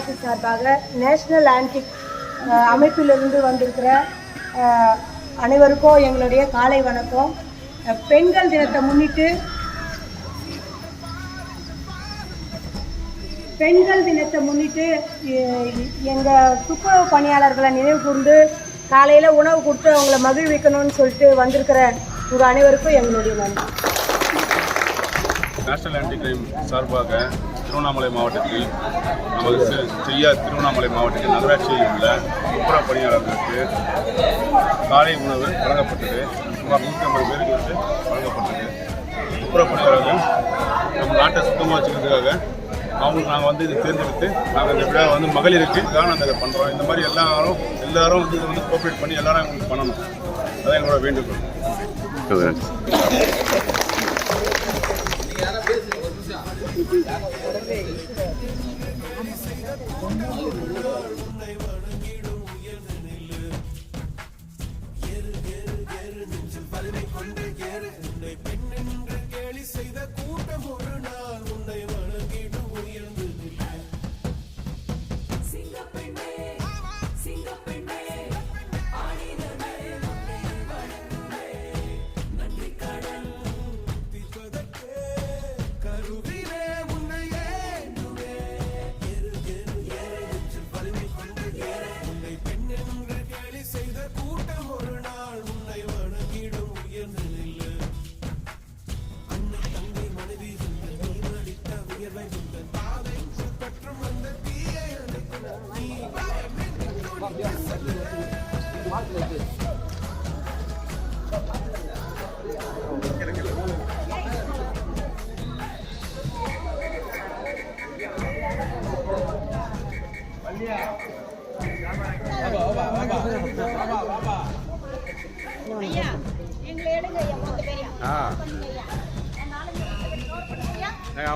மாவட்ட சார்பாக national antique அமைப்பிலிருந்து வந்திருக்கிற அனைவருக்கும் எங்களுடைய காலை வணக்கம். பெண்கள் தினத்தை முன்னிட்டு பெண்கள் தினத்தை முன்னிட்டு எங்கள் துப்புரவு பணியாளர்களை நினைவு கூர்ந்து உணவு கொடுத்து அவங்கள மகிழ்விக்கணும்னு சொல்லிட்டு வந்திருக்கிற ஒரு அனைவருக்கும் எங்களுடைய நன்றி. நேஷனல் ஆன்டி கிரைம் சார்பாக திருவண்ணாமலை மாவட்டத்தில் நமக்கு செ- செய்யார் திருவண்ணாமலை மாவட்டத்தில் நகராட்சியில் உள்ள துப்புரவு பணியாளர்களுக்கு காலை உணவு வழங்கப்பட்டது. சுமார் நூற்றி ஐம்பது பேருக்கு வந்து வழங்கப்பட்டது. துப்புரவு பணியாளர்கள் நம்ம நாட்டை சுத்தமாக வச்சுக்கிறதுக்காக அவங்களுக்கு நாங்கள் வந்து இதை தேர்ந்தெடுத்து நாங்கள் இந்த விழா வந்து மகளிருக்கு தான் நாங்கள் இதை பண்ணுறோம் இந்த மாதிரி எல்லாரும் எல்லாரும் வந்து இதை வந்து கோஆப்ரேட் பண்ணி எல்லாரும் எங்களுக்கு பண்ணணும். அதான் எங்களோட வேண்டுகோள். ஆ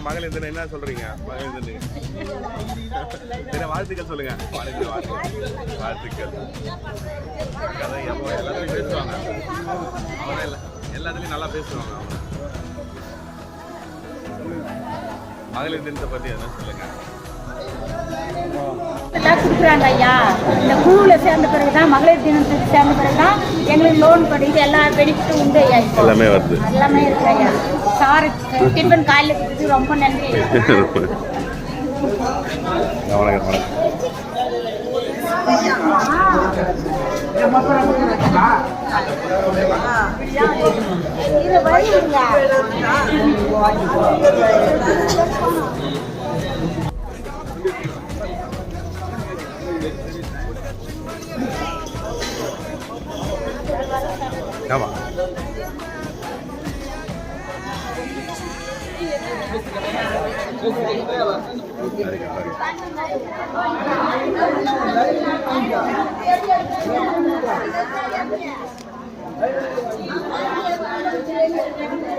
மகள் இந்த என்ன சொல்றீங்க? மகள் இந்த வாழ்த்துக்கள் சொல்லுங்க. வாழ்த்துக்கள் வாழ்த்துக்கள். எல்லாத்துலையும் பேசுவாங்க. எல்லாத்துலேயும் நல்லா பேசுவாங்க அவங்க. மகளிர் தினத்தை பற்றி என்ன சொல்லுங்க. எல்லாம் கொடுக்குறாங்க ஐயா. இந்த குழுவில் சேர்ந்த பிறகு தான் மகளிர் தினத்துக்கு சேர்ந்த பிறகு தான் எங்களுக்கு லோன் படிக்குது எல்லா பெனிஃபிட்டும் உண்டு ஐயா எல்லாமே வருது. எல்லாமே இருக்கு ஐயா. சார் டிஃபன் காலையில் கொடுத்து ரொம்ப நன்றி. வணக்கம் வணக்கம். Come on. Very good, very good.